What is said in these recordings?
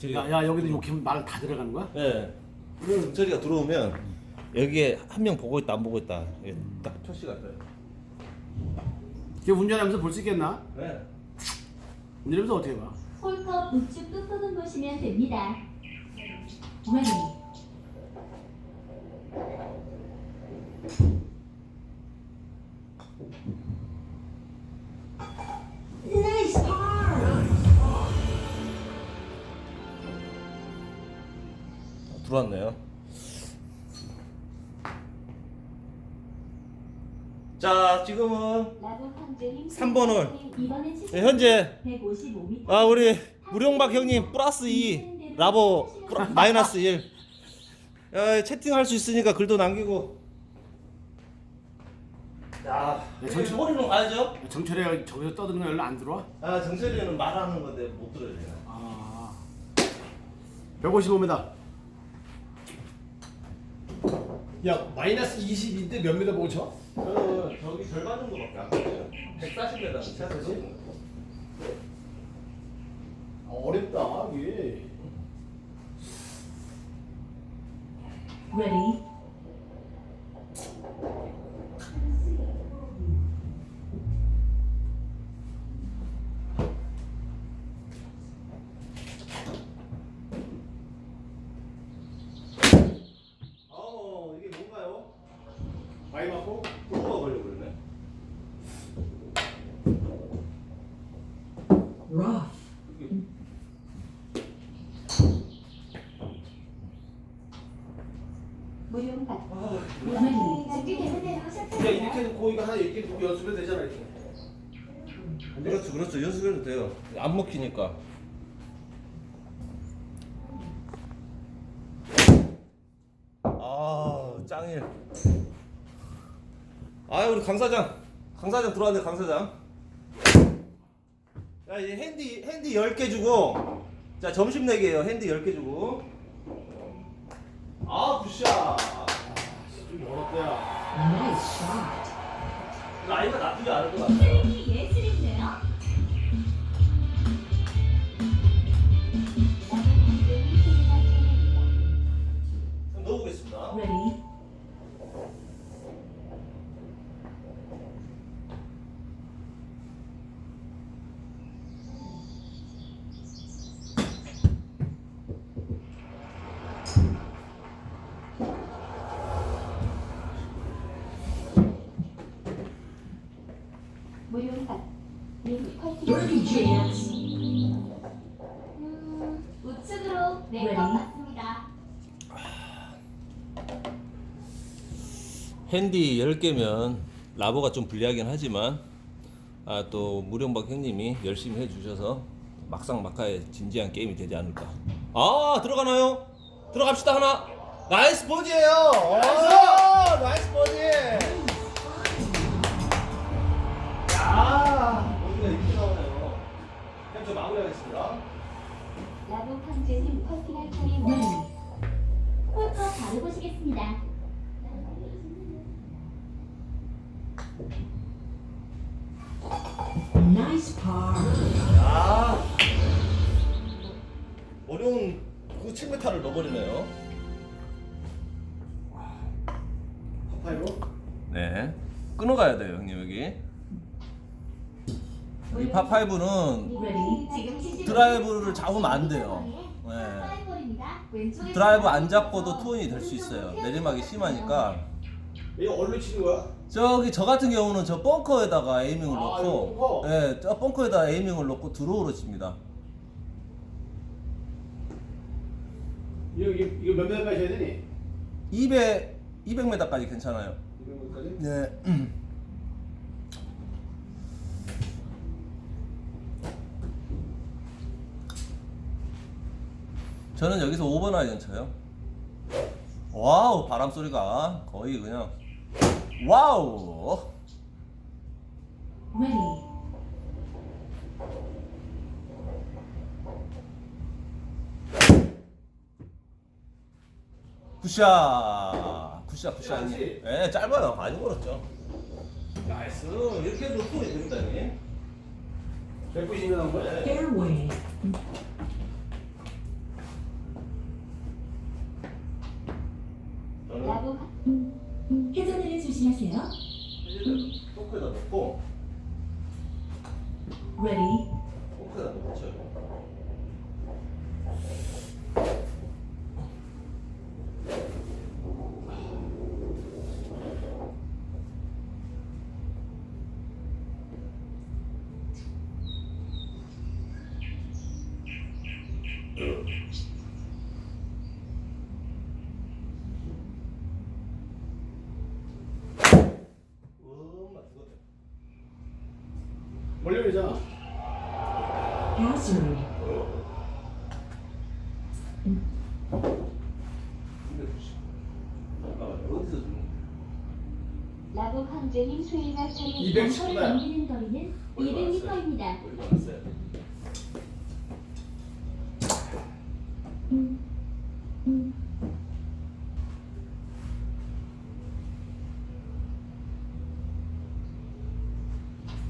저기 야, 야 여기도 이렇게 말 다 들어가는 거야? 예. 저리가 들어오면 여기에 한 명 보고 있다 안 보고 있다 이게 딱 표시가 떠요. 걔 운전하면서 볼 수 있겠나? 네. 운전하면서 어떻게 봐? 홀컵 우측 뚜껑을 보시면 됩니다. Ready. Nice 들어왔네요. 자 지금은 라보 황제님 3번 홀. 네, 현재 155m. 아 우리 무령박 형님 플러스 2 라보 플러- 마이너스 1 야, 채팅할 수 있으니까 글도 남기고 야 네, 전체- 머리로 가야죠 정철이가 저기서 떠드는 거 연락 안 들어와? 아 정철이는 말하는 건데 못 들어요 제가 아 155m 야 마이너스 20인데 몇 미터 보고 쳐? 저는 저기 절반 정도밖에 안 돼요 140m는 채웠지 아, 어렵다 이게 Ready. 돼요. 안 먹히니까. 아 짱일 아 우리 강 사장. 강 사장 들어왔네 강 사장. 자 이제 핸디 핸디 10개 주고. 자 점심 내기예요. 핸디 10개 주고. 아 굿샷. 좀 어렵다 nice shot. 라이가 나쁘지 않을 것 같아요. 음, 우측으로 네, 것. 같습니다. 핸디 10개면 라보가 좀 불리하긴 하지만 아, 또 무령박 형님이 열심히 해주셔서 막상 막하에 진지한 게임이 되지 않을까 아 들어가나요? 들어갑시다 하나 나이스 나이스 나이스 버디 저 마무리하겠습니다 라보 황제님 퍼팅할 차례입니다. Ready, 홀컵 바로 보시겠습니다. nice par. 아 어려운 그 7m를 넣어버리네요 파파이로 네 끊어가야 돼요 형님 여기 이 파5는 Ready. 드라이브를 잡으면 안 돼요. 네. 드라이브 안 잡고도 투혼이 될 수 있어요 내리막이 심하니까 이거 얼로 치는 거야? 저기 저 같은 경우는 저 벙커에다가 에이밍을 아, 넣고 이거 벙커? 예, 저 벙커에다 에이밍을 넣고 드로우로 칩니다 이거 이거, 이거 몇 미터까지 해야 되니? 200 200m까지 괜찮아요 200미터까지? 네. 저는 여기서 5번 아이언 쳐요. 와우 바람 소리가 거의 그냥 와우. Ready, 굿샷 굿샷 굿샷 짧지? 예 짧아요 많이 걸었죠 나이스 이렇게 해도 됩니다 형님 190m 나온 거야? fairway, Ready. 멀리 오잖아. Hazard. 잠깐만 어디서 죽는 라보 황제님 수행할 차례 219 다. 넘기는 거리는 200m입니다. 어디 왔어요?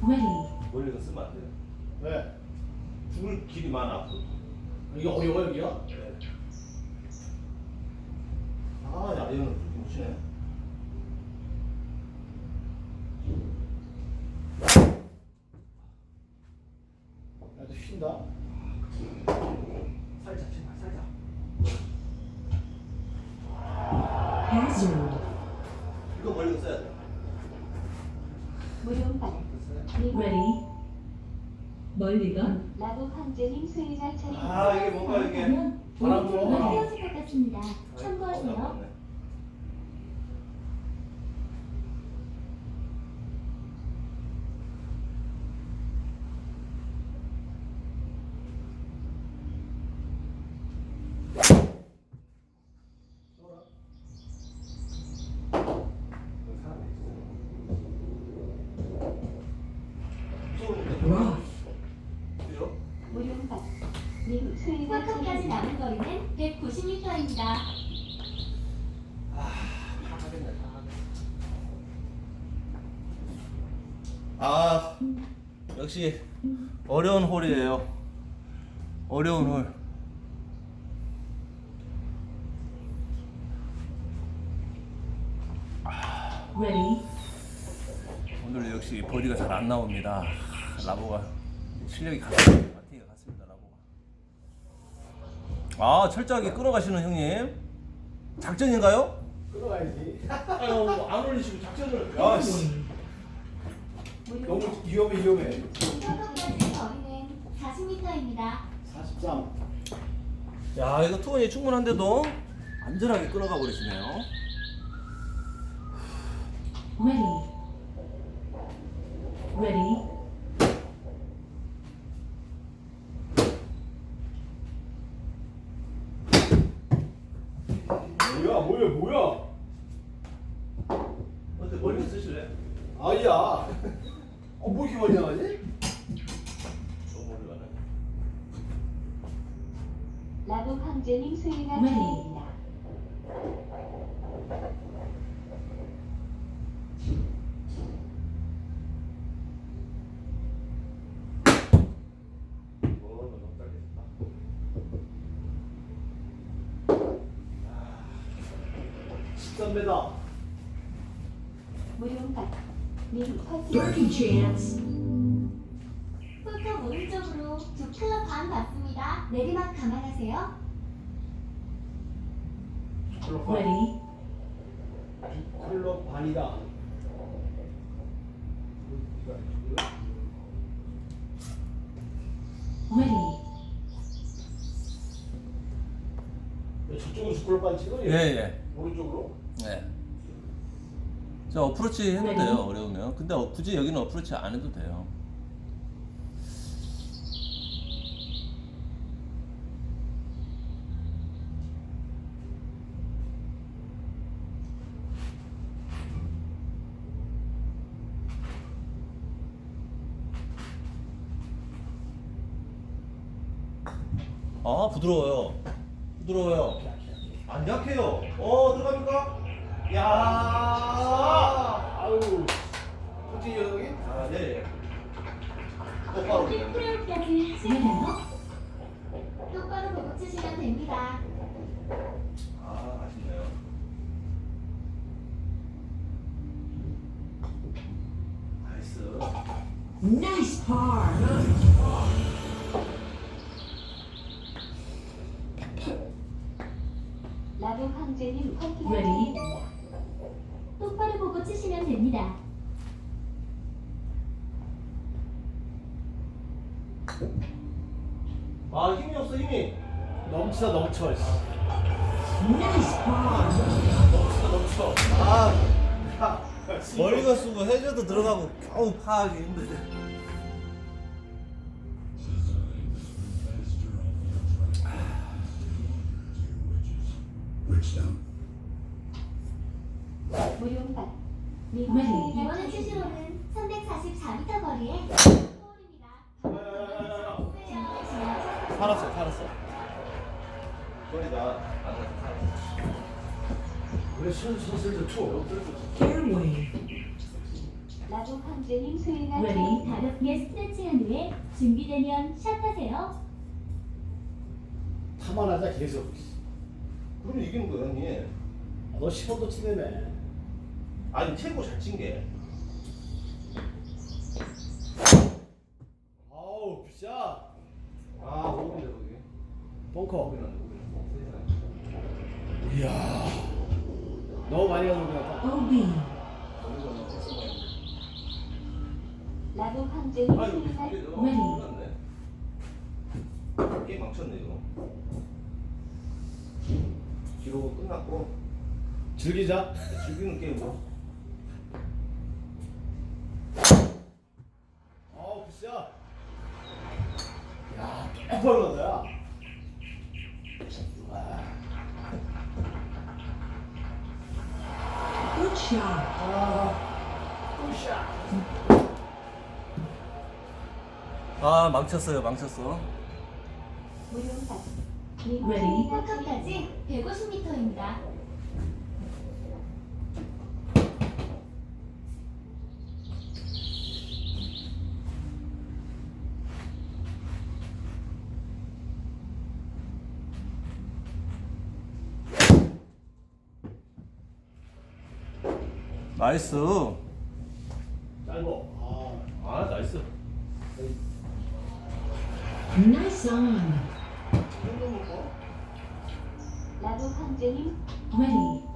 Ready. 멀리 가 쓰면 안 돼요. 왜? 죽을 길이 많아 앞으로. 이게 어려워 여기가? 아, 야, 이거는 못 치네. 나도 쉰다. 살짝 치마, 살짝. Hazard. 이거 멀리 가 써야 돼. 무료바닥 Ready. 멀리 가 라보 황제님 수행할 차례 아, 이게 뭔가 이게- 바람 불어. 헤어질 것 같습니다. 어, 참고하세요. 나빴네. rough. 그죠? 무료바닥 님 수행할 차례까지 남은 거리는 190m입니다. 하겠네, 다 하겠네. 아, 역시 어려운 홀이에요. 어려운 홀. Ready. 오늘 역시 버디가 잘 안 나옵니다. 라보가 실력이 같습니다. 바팅이 같습니다. 라보가. 아 철저하게 끌어가시는 형님. 작전인가요? 끌어가야지. 아유 안 올리시고 작전을. 야, 씨. 너무 위험해 위험해. 성격까지 거리는 40m입니다. 43. 야 이거 투혼이 충분한데도 안전하게 끌어가 버리시네요. Ready. Ready. 뭐야 뭐야 뭐야? 어때 멀리 쓰실래? 아니야. 이렇게 멀리 나가지? 너무 멀리 가네. 라보 황제님 수행할 네. 짧겠다. 13m. 무료바 퍼팅 Working chance. 오른쪽으로 두 클럽 반 받습니다. 내리막 감안하세요. 클럽 반. Ready. 클럽 반이다. Ready. 저쪽으로 클럽 반 찍어? 예 예. 오른쪽으로? 네. 저 어프로치 해도 네. 돼요 어려우면. 근데 어, 굳이 여기는 어프로치 안 해도 돼요. 아 부드러워요. 부드러워요. 안 약해요. 어 들어갑니까? 야. 아유. 어떻게 여기? 아 네. 똑바로. 홀 프레임까지 시작해요. 똑바로 보고 치시면 됩니다. 아 아쉽네요. 나이스. Nice par. 라보 황제님 파이팅 Ready. 똑바로 보고 치시면 됩니다. 아 힘이 없어 힘이. 넘쳐 넘쳐. 씨. Par. 넘쳐. 아. 야, 머리가 쓰고 해저도 들어가고 겨우 파하기 힘들대. 무용박. 네. 이번에 치시로는 344m 거리에 서울입니다. 살았어, 살았어. 그래 선수들 투. Fairway. 라보 스윙할 때 Ready. 가볍게 스트레칭한 후에 준비되면 샷하세요. 타만하자 계속. 그럼 이기는 거야 형님. 아, 너 10원도 치네네. 아니 최고 잘 친 게. 아우 굿샷. 아 오비네 거기. 벙커. 이야. 너무 많이 가는 것 같다. OB. 라보 황제님 아 이거. 끝났네. 게임 망쳤네 이거. 기록 끝났고 즐기자. 즐기는 게임으로. 아우 굿샷. 야, 깨끗하게 간다. 야. 와. Good shot. 아, 굿샷. 아 망쳤어요 망쳤어. Ready. 홀컵까지 150m입니다. 나이스. 짧어. 아, 아 나이스. Nice on. 라보 황제님 Ready. 아